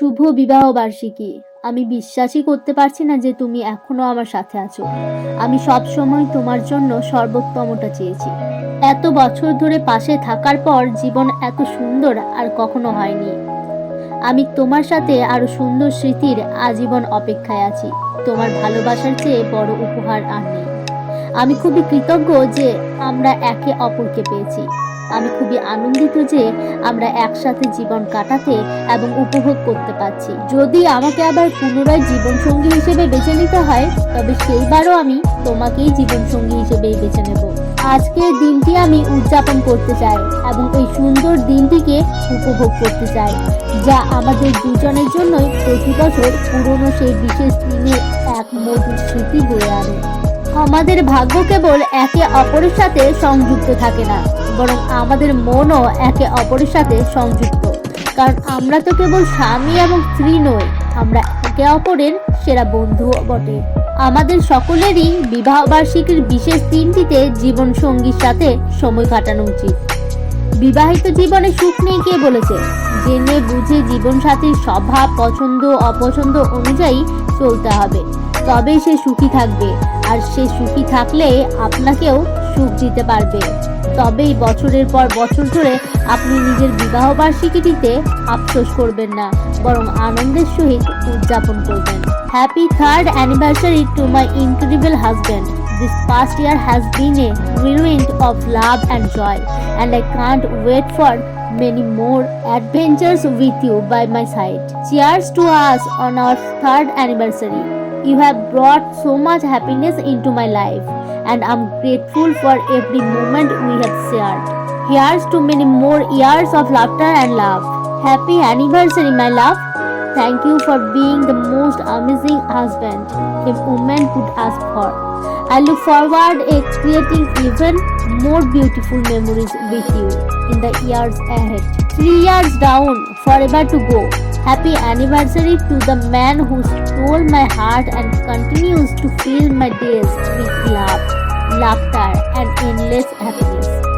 শুভ বিবাহ বার্ষিকী। আমি বিশ্বাসই করতে পারছি না যে তুমি এখনও আমার সাথে আছো। আমি সব সময় তোমার জন্য সর্বোত্তমটা চেয়েছি। এত বছর ধরে পাশে থাকার পর জীবন এত সুন্দর আর কখনো হয়নি। আমি তোমার সাথে আরও সুন্দর স্মৃতির আজীবন অপেক্ষায় আছি। তোমার ভালোবাসার চেয়ে বড় উপহার আর নেই। আমি খুবই কৃতজ্ঞ যে আমরা একে অপরকে পেয়েছি। আমি খুবই আনন্দিত যে আমরা একসাথে জীবন কাটাতে এবং উপভোগ করতে পারছি। যদি আমাকে আবার পুনরায় জীবনসঙ্গী হিসেবে বেছে নিতে হয়, তবে সেইবারও আমি তোমাকেই জীবনসঙ্গী হিসেবে বেছে নেব। আজকের দিনটি আমি উদযাপন করতে চাই এবং এই সুন্দর দিনটিকে উপভোগ করতে চাই, যা আমাদের দুজনের জন্যই প্রতি বছর পুরনো সেই বিশেষ দিনে এক মধুর স্মৃতি বয়ে আনে। আমাদের ভাগ্য কেবল একে অপরের সাথে সংযুক্ত থাকে না। বরং আমাদের মনও একে অপরের সাথে সংযুক্ত। কারণ আমরা তো কেবল স্বামী এবং স্ত্রী নই, আমরা একে অপরের সেরা বন্ধুও বটে। আমাদের সকলেরই বিবাহ বার্ষিকীর বিশেষ দিনটিতে জীবন সঙ্গীর সাথে সময় কাটানো উচিত। বিবাহিত জীবনে সুখ নেই কে বলেছে? জেনে বুঝে জীবনসাথীর স্বভাব, পছন্দ অপছন্দ অনুযায়ী চলতে হবে। তবেই সে সুখী থাকবে, আর সে সুখী থাকলে আপনাকেও সুখ দিতে পারবে। তবেই বছরের পর বছর ধরে আপনি নিজের বিবাহ বার্ষিকীটিতে আফসোস করবেন না, বরং আনন্দের সহিত উদযাপন করবেন। Happy third anniversary to my incredible husband this past year has been a wind of love and joy and I can't wait for many more adventures with you by my side cheers to us on our third anniversary You have brought so much happiness into my life, and I'm grateful for every moment we have shared. Here's to many more years of laughter and love. Happy anniversary, my love. Thank you for being the most amazing husband a woman could ask for. I look forward to creating even more beautiful memories with you in the years ahead. Three years down, forever to go. Happy anniversary to the man who stole my heart and continues to fill my days with love, laughter, and endless happiness.